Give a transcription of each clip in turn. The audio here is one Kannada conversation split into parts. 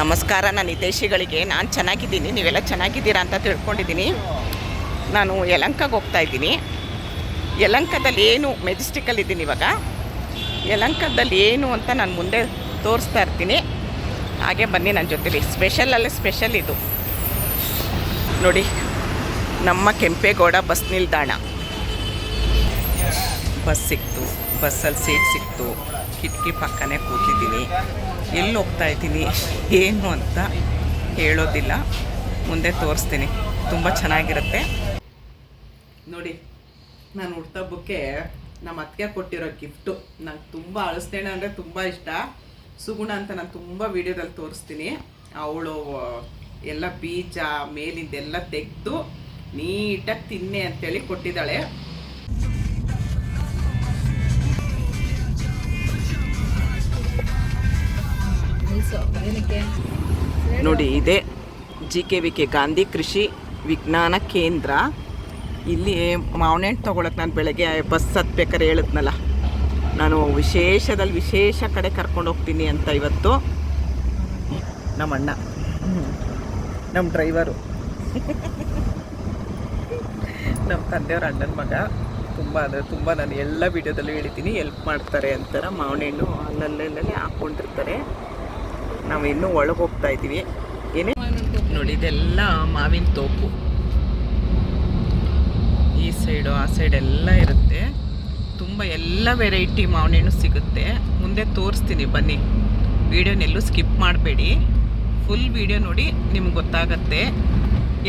ನಮಸ್ಕಾರ ನಾನು ಹಿತೈಷಿಗಳಿಗೆ ನಾನು ಚೆನ್ನಾಗಿದ್ದೀನಿ, ನೀವೆಲ್ಲ ಚೆನ್ನಾಗಿದ್ದೀರಾ ಅಂತ ತಿಳ್ಕೊಂಡಿದ್ದೀನಿ. ನಾನು ಯಲಂಕಗೆ ಹೋಗ್ತಾ ಇದ್ದೀನಿ. ಯಲಂಕದಲ್ಲಿ ಏನು ಮೆಜೆಸ್ಟಿಕಲ್ ಇದ್ದೀನಿ ಇವಾಗ? ಯಲಂಕದಲ್ಲಿ ಏನು ಅಂತ ನಾನು ಮುಂದೆ ತೋರಿಸ್ತಾ ಇರ್ತೀನಿ. ಹಾಗೆ ಬನ್ನಿ ನನ್ನ ಜೊತೆಲಿ. ಸ್ಪೆಷಲಲ್ಲೇ ಸ್ಪೆಷಲ್ ಇದು. ನೋಡಿ, ನಮ್ಮ ಕೆಂಪೇಗೌಡ ಬಸ್ ನಿಲ್ದಾಣ. ಬಸ್ ಸಿಕ್ತು, ಬಸ್ಸಲ್ಲಿ ಸೀಟ್ ಸಿಕ್ತು. ಕಿಟಕಿ ಪಕ್ಕನೇ ಕೂತಿದ್ದೀನಿ. ಎಲ್ಲಿ ಹೋಗ್ತಾ ಇದ್ದೀನಿ, ಏನು ಅಂತ ಹೇಳೋದಿಲ್ಲ. ಮುಂದೆ ತೋರಿಸ್ತೀನಿ. ತುಂಬ ಚೆನ್ನಾಗಿರುತ್ತೆ. ನೋಡಿ, ನಾನು ಹುಡ್ತಬ್ಬಕ್ಕೆ ನಮ್ಮ ಅತ್ತಿಗೆ ಕೊಟ್ಟಿರೋ ಗಿಫ್ಟು. ನಂಗೆ ತುಂಬ ಅಳಿಸ್ತೇನೆ ಅಂದರೆ ತುಂಬ ಇಷ್ಟ. ಸುಗುಣ ಅಂತ ನಾನು ತುಂಬ ವೀಡಿಯೋದಲ್ಲಿ ತೋರಿಸ್ತೀನಿ. ಅವಳು ಎಲ್ಲ ಬೀಜ ಮೇಲಿಂದೆಲ್ಲ ತೆಗೆದು ನೀಟಾಗಿ ತಿನ್ನೆ ಅಂತೇಳಿ ಕೊಟ್ಟಿದ್ದಾಳೆ. ನೋಡಿ, ಇದೆ G K V K Gandhi ಕೃಷಿ ವಿಜ್ಞಾನ ಕೇಂದ್ರ. ಇಲ್ಲಿ ಮಾವಿನ ತೊಗೊಳಕ್ಕೆ ನಾನು ಬೆಳಗ್ಗೆ ಬಸ್ ಹತ್ಬೇಕಾದ್ರೆ ಹೇಳಿದ್ನಲ್ಲ. ನಾನು ವಿಶೇಷದಲ್ಲಿ ವಿಶೇಷ ಕಡೆ ಕರ್ಕೊಂಡು ಹೋಗ್ತೀನಿ ಅಂತ ಇವತ್ತು. ನಮ್ಮ ಅಣ್ಣ ನಮ್ಮ ಡ್ರೈವರು ನಮ್ಮ ತಂದೆಯವ್ರ ಅಣ್ಣನ ಮಗ. ತುಂಬ ಅಂದರೆ ತುಂಬ ನಾನು ಎಲ್ಲ ವಿಡಿಯೋದಲ್ಲೂ ಹೇಳ್ತೀನಿ ಎಲ್ಪ್ ಮಾಡ್ತಾರೆ ಅಂತಾರೆ ಮಾವನೆಣ್ಣು ಅಲ್ಲಲ್ಲೇ ಹಾಕ್ಕೊಂಡಿರ್ತಾರೆ ನಾವು ಇನ್ನೂ ಒಳಗೆ ಹೋಗ್ತಾ ಇದ್ದೀವಿ. ಏನೇ ನೋಡಿ, ಇದೆಲ್ಲ ಮಾವಿನ ತೋಪು. ಈ ಸೈಡು ಆ ಸೈಡ್ ಎಲ್ಲ ಇರುತ್ತೆ. ತುಂಬ ಎಲ್ಲ ವೆರೈಟಿ ಮಾವಿನ ಹಣ್ಣು ಸಿಗುತ್ತೆ. ಮುಂದೆ ತೋರಿಸ್ತೀನಿ, ಬನ್ನಿ. ವಿಡಿಯೋನೆಲ್ಲೂ ಸ್ಕಿಪ್ ಮಾಡಬೇಡಿ. ಫುಲ್ ವಿಡಿಯೋ ನೋಡಿ, ನಿಮ್ಗೆ ಗೊತ್ತಾಗತ್ತೆ.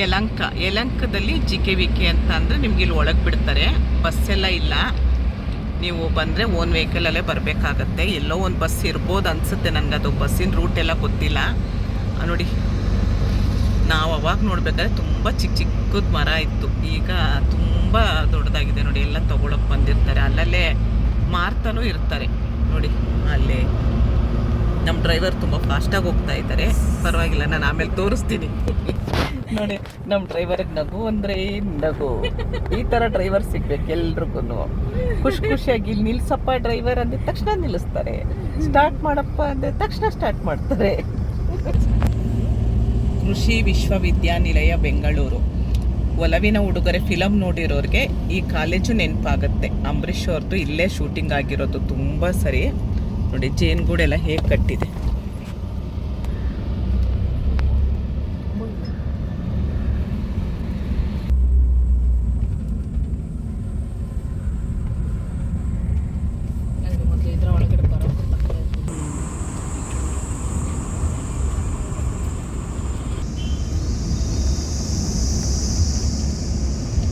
ಯಲಂಕ. ಯಲಂಕದಲ್ಲಿ ಜಿ ಕೆ ವಿ ಕೆ ಅಂತ ಅಂದರೆ ನಿಮ್ಗೆ ಇಲ್ಲಿ ಒಳಗೆ ಬಿಡ್ತಾರೆ. ಬಸ್ಸೆಲ್ಲ ಇಲ್ಲ. ನೀವು ಬಂದರೆ ಓನ್ ವೆಹಿಕಲಲ್ಲೇ ಬರಬೇಕಾಗತ್ತೆ. ಎಲ್ಲೋ ಒಂದು ಬಸ್ ಇರ್ಬೋದು ಅನಿಸುತ್ತೆ ಅದು. ಬಸ್ಸಿನ ರೂಟ್ ಎಲ್ಲ ಗೊತ್ತಿಲ್ಲ. ನೋಡಿ. ನಾವು ಅವಾಗ ನೋಡಬೇಕಾದ್ರೆ ತುಂಬ ಚಿಕ್ಕ ಚಿಕ್ಕದ ಮರ ಇತ್ತು. ಈಗ ತುಂಬ ದೊಡ್ಡದಾಗಿದೆ ನೋಡಿ. ಎಲ್ಲ ತೊಗೊಳಕ್ಕೆ ಬಂದಿರ್ತಾರೆ. ಅಲ್ಲಲ್ಲೇ ಮಾರ್ತಾನೂ ಇರ್ತಾರೆ. ನೋಡಿ, ಅಲ್ಲೇ. ನಮ್ಮ ಡ್ರೈವರ್ ತುಂಬ ಫಾಸ್ಟಾಗಿ ಹೋಗ್ತಾ ಇದ್ದಾರೆ. ಪರವಾಗಿಲ್ಲ, ನಾನು ಆಮೇಲೆ ತೋರಿಸ್ತೀನಿ. ನೋಡಿ, ನಮ್ಮ ಡ್ರೈವರಿಗೆ ನಗು ಅಂದರೆ ನಗು? ಈ ಥರ ಡ್ರೈವರ್ ಸಿಗ್ಬೇಕು ಎಲ್ರಿಗೂ ಖುಷಿ ಖುಷಿಯಾಗಿ ನಿಲ್ಸಪ್ಪ ಡ್ರೈವರ್ ಅಂದ ತಕ್ಷಣ ನಿಲ್ಲಿಸ್ತಾರೆ. ಸ್ಟಾರ್ಟ್ ಮಾಡಪ್ಪ ಅಂದ ತಕ್ಷಣ ಸ್ಟಾರ್ಟ್ ಮಾಡ್ತಾರೆ. ಕೃಷಿ ವಿಶ್ವವಿದ್ಯಾನಿಲಯ, ಬೆಂಗಳೂರು. ಒಲವಿನ ಉಡುಗೊರೆ ಫಿಲಮ್ ನೋಡಿರೋರಿಗೆ ಈ ಕಾಲೇಜು ನೆನಪಾಗುತ್ತೆ. ಅಂಬರೀಷ್ ಅವ್ರದ್ದು ಇಲ್ಲೇ ಶೂಟಿಂಗ್ ಆಗಿರೋದು ತುಂಬ ಸರಿ. ನೋಡಿ ಜೇನುಗೂಡೆಲ್ಲ ಹೇಗೆ ಕಟ್ಟಿದೆ.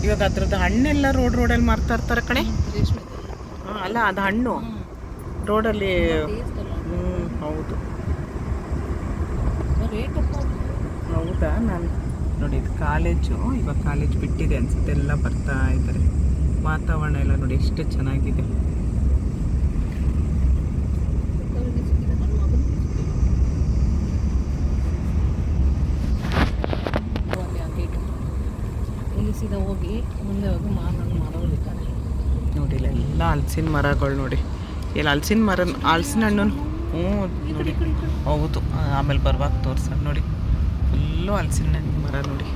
ಇವಾಗ ಅದ್ರದ್ದು ಹಣ್ಣೆಲ್ಲ ರೋಡ್ ರೋಡಲ್ಲಿ ಮಾರ್ತಾ ಇರ್ತಾರೆ ಕಣೆ? ಹಾಂ ಅಲ್ಲ ಅದು ಹಣ್ಣು. ರೋಡಲ್ಲಿ ಹ್ಞೂ ಹೌದು. ಹೌದಾ ನಾನು ನೋಡಿ ಇದು ಕಾಲೇಜು ಇವಾಗ ಕಾಲೇಜ್ ಬಿಟ್ಟಿದೆ ಅನ್ಸುತ್ತೆ ಎಲ್ಲ ಬರ್ತಾ ಇದ್ದಾರೆ ವಾತಾವರಣ ಎಲ್ಲ ನೋಡಿ ಎಷ್ಟು ಚೆನ್ನಾಗಿದೆ. ಸೀದಾ ಹೋಗಿ ಮುಂದೆ ಹೋಗಿ ಮಾರೋದಿರ್ತಾರೆ ನೋಡಿಲ್ಲ ಎಲ್ಲ ಹಲಸಿನ ಮರಗಳು ನೋಡಿ. ಇಲ್ಲಿ ಹಲಸಿನ ಮರ ಹಲಸಿನ ಹಣ್ಣು ಹ್ಞೂ ನೋಡಿ. ಹೌದು ಆಮೇಲೆ ಬರುವಾಗ ತೋರ್ಸ ನೋಡಿ. ಫುಲ್ಲು ಹಲಸಿನ ಹಣ್ಣು ಮರ ನೋಡಿ.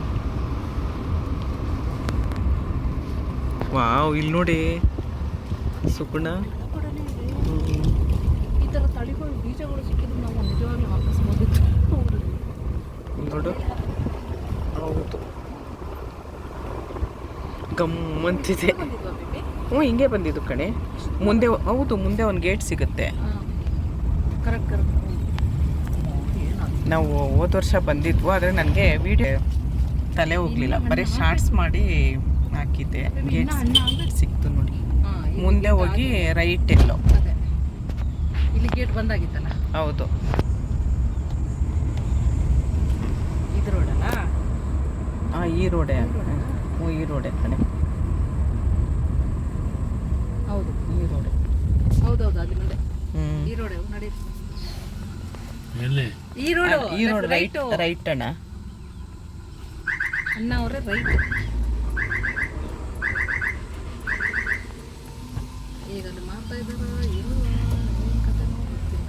ವಾವ್ ಇಲ್ಲಿ ನೋಡಿ. ಸುಗುಣ ನೋಡು. ಹೌದು ಗಮ್ಮಂತಿದೆ ಹ್ಞೂ ಹಿಂಗೆ ಬಂದಿದ್ದು ಕಣೆ. ಮುಂದೆ ಹೌದು ಮುಂದೆ ಒಂದು ಗೇಟ್ ಸಿಗುತ್ತೆ. ಕರೆಕ್ಟ್ ಕರೆಕ್ಟ್ ನಾವು ಹೋದ ವರ್ಷ ಬಂದಿದ್ವು ಆದರೆ ನನಗೆ ವಿಡಿಯೋ ತಲೆ ಹೋಗ್ಲಿಲ್ಲ. ಬರೀ ಶಾರ್ಟ್ಸ್ ಮಾಡಿ ಹಾಕಿದ್ದೆ. ಗೇಟ್ ಸಿಕ್ತು ನೋಡಿ. ಮುಂದೆ ಹೋಗಿ ರೈಟ್ ಎಲ್ಲೋ. ಇಲ್ಲಿ ಗೇಟ್ ಬಂದಾಗಿತ್ತಲ್ಲ? ಹೌದು. ಇದು ರೋಡಲ್ಲ ಹಾಂ ಈ ರೋಡೆ ಹ್ಞೂ ಈ ರೋಡೆ ಕಣೆ ಹೌದು ಈ ರೋಡೆ ಹೌದೌದು ಅದು ನೋಡಿ ಹ್ಞೂ ಈ ರೋಡ್ ನಡಿ ಈ ರೋಡು ರೋಡ್ ರೈಟ್ ರೈಟ್. ಅಣ್ಣ. ಅಣ್ಣ ಅವರೇ ರೈಟ್. ಈಗ ಅಲ್ಲಿ ಮಾಡ್ತಾ ಇದ್ದಾರ ಏನು ಗೊತ್ತಿಲ್ಲ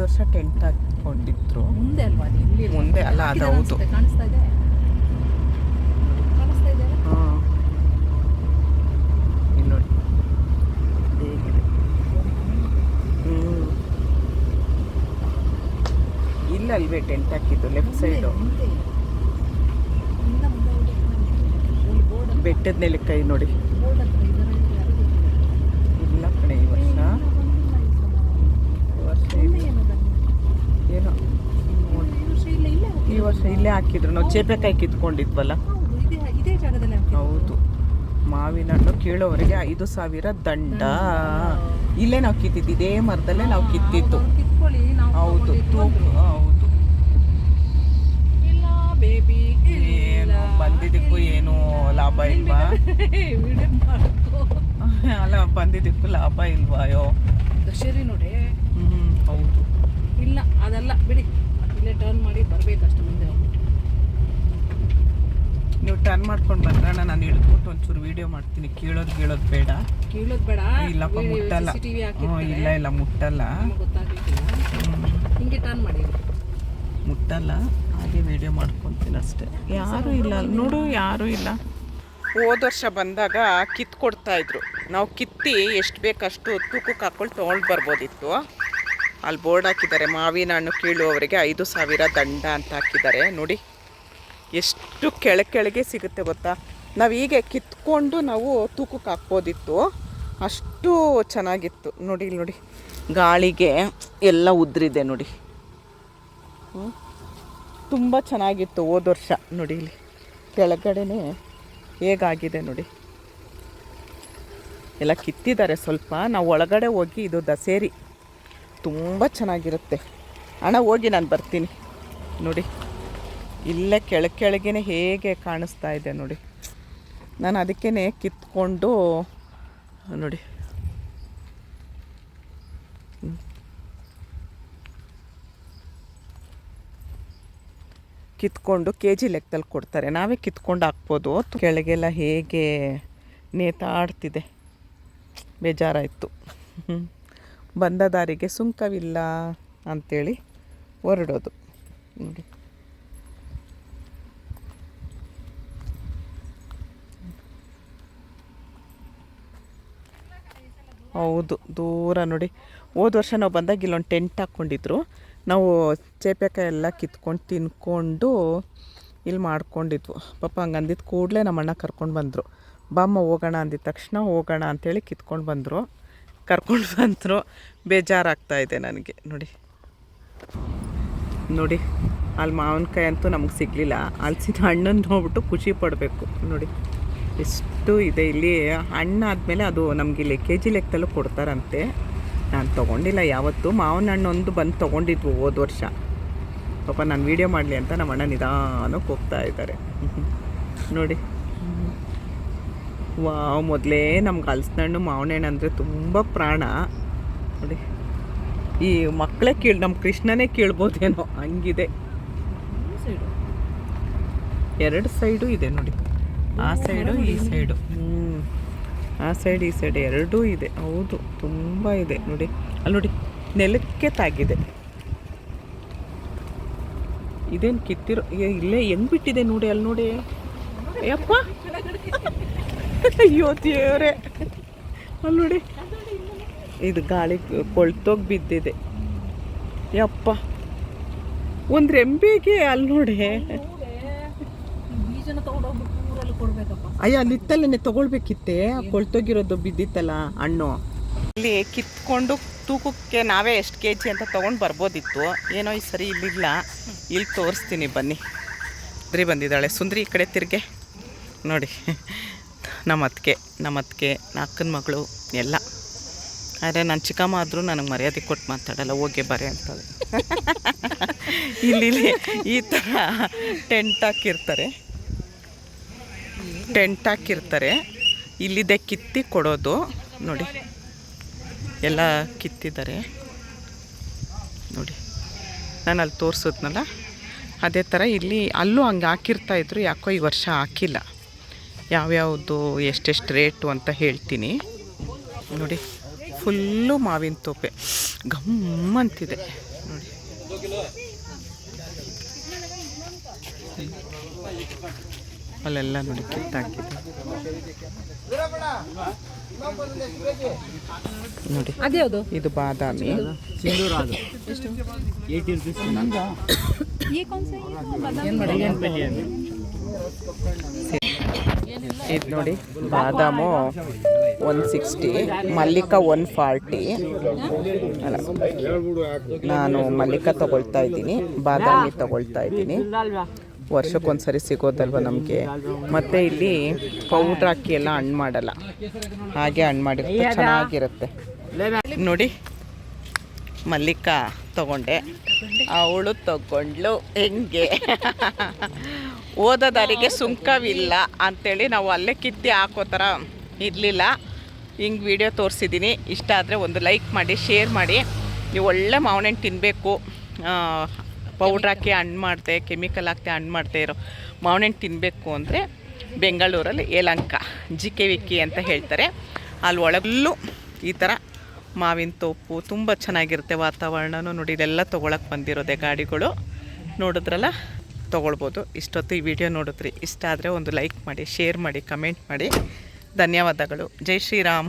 ವರ್ಷ ಟೆಂಟ್ ಹಾಕೊಂಡಿದ್ರು. ಮುಂದೆ ಅಲ್ವಾ ಮುಂದೆ ಅಲ್ಲ ಅದು ಹೌದು. ಕಾಣಿಸ್ತಾ ಇದೆ ಕಾಣಿಸ್ತಾ ಇದೆ ಹಾಂ ಇಲ್ಲಿ ನೋಡಿ ಹೇಗಿದೆ ಹ್ಞೂ ಇಲ್ಲ ಅಲ್ವೇ ಟೆಂಟ್ ಹಾಕಿದ್ದು ಲೆಫ್ಟ್ ಸೈಡು. ಬೆಟ್ಟದ ಮೇಲೆ ಕೈ ನೋಡಿ. ಇಲ್ಲ ಕಣೆ, ಈ ವರ್ಷ. ಈ ವರ್ಷ ಏನು? ಈ ವರ್ಷ ಇಲ್ಲ ಹಾಕಿದ್ರು. ನಾವು ಚೇಪೆಕಾಯಿ ಕಿತ್ಕೊಂಡಿದ್ವಲ್ಲ? ಹೌದು. ಮಾವಿನ ಹಣ್ಣು ಕೇಳೋವರೆಗೆ ಐದು ಸಾವಿರ ದಂಡ. ಇಲ್ಲೇ ನಾವು ಕಿತ್ತಿದ್ದು, ಇದೇ ಮರದಲ್ಲೇ ನಾವು ನಾವು ಹೌದು. ತೂಕ, ಹೌದು. ಬಂದಿದ್ದಕ್ಕೂ ಏನು ಲಾಭ ಇಲ್ವಾ? ಅಲ್ಲ ಬಂದಿದ್ದಕ್ಕೂ ಲಾಭ ಇಲ್ವಾ ಅಯ್ಯೋ? ದಶರಿ ನೋಡಿ? ಹ್ಮ್ ಹೌದು. ಇಲ್ಲ ಅದೆಲ್ಲ ಬಿಡಿ. ಇಲ್ಲೇ ಟರ್ನ್ ಮಾಡಿ ಬರ್ಬೇಕಷ್ಟು ಮುಂದೆ ನೀವು ಟರ್ನ್ ಮಾಡ್ಕೊಂಡು ಬಂದ್ರೆ? ನಾನು ಹಿಡ್ಕೊಟ್ಟು ಒಂಚೂರು ವಿಡಿಯೋ ಮಾಡ್ತೀನಿ. ಕೀಳೋದು ಕೇಳೋದು ಬೇಡ. ಕೇಳೋದು ಬೇಡ. ಇಲ್ಲಪ್ಪ ಮುಟ್ಟಲ್ಲ. ಇಲ್ಲ ಇಲ್ಲ ಮುಟ್ಟಲ್ಲ. ಗೊತ್ತಾಗ್ಲಿಕ್ಕಿಲ್ಲ. ಹಿಂಗೆ ಟರ್ನ್ ಮಾಡಿ. ಮುಟ್ಟಲ್ಲ. ಹಾಗೆ ವಿಡಿಯೋ ಮಾಡ್ಕೊತೀನಿ ಅಷ್ಟೇ. ಯಾರೂ ಇಲ್ಲ. ನೋಡು, ಯಾರೂ ಇಲ್ಲ. ಹೋದ ವರ್ಷ ಬಂದಾಗ ಕಿತ್ತು ಕೊಡ್ತಾ ಇದ್ರು. ನಾವು ಕಿತ್ತಿ ಎಷ್ಟು ಬೇಕಷ್ಟು ತೂಕಕ್ಕೆ ಹಾಕೊಂಡು ತೊಗೊಂಡು ಬರ್ಬೋದಿತ್ತು. ಅಲ್ಲಿ ಬೋರ್ಡ್ ಹಾಕಿದ್ದಾರೆ, ಮಾವಿನ ಹಣ್ಣು ಕೀಳುವವರಿಗೆ ಐದು ಸಾವಿರ ದಂಡ ಅಂತ ಹಾಕಿದ್ದಾರೆ. ನೋಡಿ, ಎಷ್ಟು ಕೆಳ ಕೆಳಗೆ ಸಿಗುತ್ತೆ ಗೊತ್ತಾ? ನಾವು ಹೀಗೆ ಕಿತ್ಕೊಂಡು ನಾವು ತೂಕಕ್ಕೆ ಹಾಕ್ಬೋದಿತ್ತು. ಅಷ್ಟು ಚೆನ್ನಾಗಿತ್ತು. ನೋಡಿ ನೋಡಿ. ಗಾಳಿಗೆ ಎಲ್ಲ ಉದ್ರಿದೆ ನೋಡಿ. ತುಂಬ ಚೆನ್ನಾಗಿತ್ತು ಹೋದ ವರ್ಷ ನೋಡಿ ಇಲ್ಲಿ. ಕೆಳಗಡೆನೆ ಹೇಗಾಗಿದೆ ನೋಡಿ. ಎಲ್ಲ ಕಿತ್ತಿದ್ದಾರೆ ಸ್ವಲ್ಪ. ನಾವು ಒಳಗಡೆ ಹೋಗಿ ಇದು ದಸೇರಿ ತುಂಬ ಚೆನ್ನಾಗಿರುತ್ತೆ. ಅಣ್ಣ ಹೋಗಿ ನಾನು ಬರ್ತೀನಿ. ನೋಡಿ. ಇಲ್ಲೇ ಕೆಳ ಕೆಳಗೇನೆ ಹೇಗೆ ಕಾಣಿಸ್ತಾ ಇದೆ ನೋಡಿ. ನಾನು ಅದಕ್ಕೇ ಕಿತ್ಕೊಂಡು ನೋಡಿ. ಕಿತ್ಕೊಂಡು ಕೆ ಜಿ ಲೆಕ್ಕದಲ್ಲಿ ಕೊಡ್ತಾರೆ. ನಾವೇ ಕಿತ್ಕೊಂಡು ಹಾಕ್ಬೋದು. ಕೆಳಗೆಲ್ಲ ಹೇಗೆ ನೇತಾಡ್ತಿದೆ. ಬೇಜಾರಾಯಿತು. ಬಂದ ದಾರಿಗೆ ಸುಂಕವಿಲ್ಲ ಅಂಥೇಳಿ ಹೊರಡೋದು. ನೋಡಿ ಹೌದು, ದೂರ ನೋಡಿ. ಹೋದ ವರ್ಷ ನಾವು ಬಂದಾಗ ಇಲ್ಲೊಂದು ಟೆಂಟ್ ಹಾಕ್ಕೊಂಡಿದ್ರು. ನಾವು ಚೇಪೆಕಾಯಿ ಎಲ್ಲ ಕಿತ್ಕೊಂಡು ತಿನ್ಕೊಂಡು ಇಲ್ಲಿ ಮಾಡ್ಕೊಂಡಿದ್ವು. ಪಾಪ ಹಂಗೆ ಅಂದಿದ್ದು ಕೂಡಲೇ ನಮ್ಮಣ್ಣ ಕರ್ಕೊಂಡು ಬಂದರು. ಬಾಮ್ಮ ಹೋಗೋಣ ಅಂದಿದ ತಕ್ಷಣ ಹೋಗೋಣ ಅಂಥೇಳಿ ಕಿತ್ಕೊಂಡು ಬಂದರು. ಕರ್ಕೊಂಡು ಬಂದರು. ಬೇಜಾರಾಗ್ತಾ ಇದೆ ನನಗೆ. ನೋಡಿ. ನೋಡಿ. ಅಲ್ಲಿ ಮಾವಿನಕಾಯಿ ಅಂತೂ ನಮಗೆ ಸಿಗಲಿಲ್ಲ. ಹಲ್ಸಿನ ಹಣ್ಣನ್ನು ನೋಡ್ಬಿಟ್ಟು ಖುಷಿ ಪಡಬೇಕು. ನೋಡಿ. ಎಷ್ಟು ಇದೆ ಇಲ್ಲಿ. ಹಣ್ಣಾದಮೇಲೆ ಅದು ನಮಗಿಲ್ಲಿ ಕೆ ಜಿ ಲೆಕ್ಕದಲ್ಲೂ ಕೊಡ್ತಾರಂತೆ. ನಾನು ತೊಗೊಂಡಿಲ್ಲ, ಯಾವತ್ತೂ ಮಾವಿನ ಒಂದು ಬಂದು ತೊಗೊಂಡಿದ್ವು ಹೋದ ವರ್ಷ. ಪಾಪ ನಾನು ವೀಡಿಯೋ ಮಾಡಲಿ ಅಂತ ನಮ್ಮ ಅಣ್ಣ ನಿಧಾನಕ್ಕೆ ಹೋಗ್ತಾ ಇದ್ದಾರೆ ನೋಡಿ. ವಾವ್, ಮೊದಲೇ ನಮ್ಗೆ ಹಲ್ಸಿನ ಹಣ್ಣು, ಮಾವಿನ ಹಣ್ಣು ಅಂದರೆ ತುಂಬ ಪ್ರಾಣ. ನೋಡಿ. ಈ ಮಕ್ಕಳೇ ಕೇಳಿ ನಮ್ಮ ಕೃಷ್ಣನೇ ಕೇಳ್ಬೋದೇನೋ, ಹಂಗಿದೆ. ಎರಡು ಸೈಡು ಇದೆ ನೋಡಿ. ಆ ಸೈಡು, ಈ ಸೈಡು. ಆ ಸೈಡ್, ಈ ಸೈಡ್ ಎರಡೂ ಇದೆ. ಹೌದು, ತುಂಬ ಇದೆ. ನೋಡಿ, ಅಲ್ಲಿ ನೋಡಿ, ನೆಲಕ್ಕೆ ತಾಗಿದೆ. ಇದೇನು ಕಿತ್ತಿರೋ ಇಲ್ಲೇ ಹೆಂಗ್ ಬಿಟ್ಟಿದೆ ನೋಡಿ ಅಲ್ಲಿ ನೋಡಿ. ಅಯ್ಯಪ್ಪ ಅಯ್ಯೋ ಅಲ್ಲಿ ನೋಡಿ. ಇದು ಗಾಳಿ ಕೊಳ್ತೋಗಿ ಬಿದ್ದಿದೆ. ಯಪ್ಪ! ಒಂದು ರೆಂಬೆಗೆ ಅಲ್ಲಿ ನೋಡಿ. ಅಯ್ಯ ನಿತ್ತಲ್ಲೇ ತಗೊಳ್ಬೇಕಿತ್ತೆ. ಕೊಳ್ತೋಗಿರೋದು ಬಿದ್ದಿತ್ತಲ್ಲ ಹಣ್ಣು. ಇಲ್ಲಿ ಕಿತ್ಕೊಂಡು ತೂಕಕ್ಕೆ ನಾವೇ ಎಷ್ಟು ಕೆ ಜಿ ಅಂತ ತಗೊಂಡು ಬರ್ಬೋದಿತ್ತು. ಏನೋ ಈ ಸರಿ ಇಲ್ಲಿಲ್ಲ. ಇಲ್ಲಿ ತೋರಿಸ್ತೀನಿ ಬನ್ನಿ. ಸುಂದ್ರಿ ಬಂದಿದ್ದಾಳೆ. ಸುಂದ್ರಿ ಈ ಕಡೆ ತಿರ್ಗೆ. ನೋಡಿ ನಮ್ಮ ಅತ್ತಿಗೆ ನಮ್ಮ ಅತ್ತಿಗೆ ಅಕ್ಕನ ಮಗಳು ಎಲ್ಲ. ಆದರೆ ನನ್ನ ಚಿಕ್ಕಮ್ಮ ಆದರೂ ನನಗೆ ಮರ್ಯಾದೆ ಕೊಟ್ಟು ಮಾತಾಡಲ್ಲ. ಹೋಗಿ ಬರೆ ಅಂತ ಇಲ್ಲಿ ಇಲ್ಲಿ ಈ ಥರ ಟೆಂಟ್ ಹಾಕಿರ್ತಾರೆ. ಟೆಂಟ್ ಹಾಕಿರ್ತಾರೆ. ಇಲ್ಲಿದೆ ಕಿತ್ತಿ ಕೊಡೋದು. ನೋಡಿ. ಎಲ್ಲ ಕಿತ್ತಿದ್ದಾರೆ. ನೋಡಿ. ನಾನು ಅಲ್ಲಿ ತೋರಿಸಿದ್ನಲ್ಲ? ಅದೇ ಥರ ಇಲ್ಲಿ ಅಲ್ಲೂ ಹಂಗೆ ಹಾಕಿರ್ತಾ ಇದ್ರು. ಯಾಕೋ ಈ ವರ್ಷ ಹಾಕಿಲ್ಲ. ಯಾವ್ಯಾವುದು, ಎಷ್ಟೆಷ್ಟು ರೇಟು ಅಂತ ಹೇಳ್ತೀನಿ. ನೋಡಿ. ಫುಲ್ಲು ಮಾವಿನ ತೋಪೆ. ಗಮ್ಮಂತಿದೆ ನೋಡಿ. ಅಲ್ಲೆಲ್ಲ ನೋಡಿ ಕಿತ್ತಾಕಿದೆ ನೋಡಿ ಅದ್ಯಾವುದು ಇದು ಬಾದಾಮಿ. ಇದು ನೋಡಿ ಬಾದಾಮು one sixty Mallika one forty ಅಲ್ಲ ನಾನು ಮಲ್ಲಿಕ ತಗೊಳ್ತಾ ಇದ್ದೀನಿ ಬಾದಾಮಿ ತಗೊಳ್ತಾ ಇದ್ದೀನಿ. ವರ್ಷಕ್ಕೊಂದ್ಸರಿ ಸಿಗೋದಲ್ವ ನಮಗೆ? ಮತ್ತೆ ಇಲ್ಲಿ ಪೌಡ್ರ್ ಹಾಕಿ ಎಲ್ಲ ಹಣ್ಣು ಮಾಡಲ್ಲ. ಹಾಗೆ ಹಣ್ಣು ಮಾಡಿರುತ್ತೆ. ಚೆನ್ನಾಗಿರುತ್ತೆ. ನೋಡಿ, ಮಲ್ಲಿಕ ತಗೊಂಡೆ. ಅವಳು ತಗೊಂಡ್ಲು ಹೆಂಗೆ? ಓದೋದಾರಿಗೆ ಸುಂಕವಿಲ್ಲ ಅಂತೇಳಿ ನಾವು ಅಲ್ಲೇ ಕಿತ್ತಿ ಹಾಕೋ ಥರ ಇರಲಿಲ್ಲ. ಹಿಂಗೆ ವಿಡಿಯೋ ತೋರಿಸಿದ್ದೀನಿ. ಇಷ್ಟ ಆದರೆ ಒಂದು ಲೈಕ್ ಮಾಡಿ, ಶೇರ್ ಮಾಡಿ. ನೀವು ಒಳ್ಳೆ ಮಾವಿನ ತಿನ್ನಬೇಕು ಪೌಡ್ರ್ ಹಾಕಿ ಹಣ್ಣು ಮಾಡ್ದೆ ಕೆಮಿಕಲ್ ಹಾಕಿ ಹಣ್ಣು ಮಾಡ್ತಾ ಇರೋ ಮಾವಿನಣ್ಣು ತಿನ್ನಬೇಕು ಅಂದರೆ ಬೆಂಗಳೂರಲ್ಲಿ ಏಲಂಕ ಜಿ ಕೆ ವಿಕ್ಕಿ ಅಂತ ಹೇಳ್ತಾರೆ. ಅಲ್ಲಿ ಒಳಗಲ್ಲೂ ಈ ಥರ ಮಾವಿನ ತೋಪು ತುಂಬ ಚೆನ್ನಾಗಿರುತ್ತೆ ವಾತಾವರಣನೂ ನೋಡಿ ಇದೆಲ್ಲ ತೊಗೊಳಕ್ಕೆ ಬಂದಿರೋದೆ ಗಾಡಿಗಳು. ನೋಡಿದ್ರಲ್ಲ? ತೊಗೊಳ್ಬೋದು. ಇಷ್ಟೊತ್ತು ಈ ವಿಡಿಯೋ ನೋಡಿದ್ರಿ. ಇಷ್ಟ ಆದರೆ ಒಂದು ಲೈಕ್ ಮಾಡಿ, ಶೇರ್ ಮಾಡಿ, ಕಮೆಂಟ್ ಮಾಡಿ. ಧನ್ಯವಾದಗಳು. ಜೈ ಶ್ರೀರಾಮ್.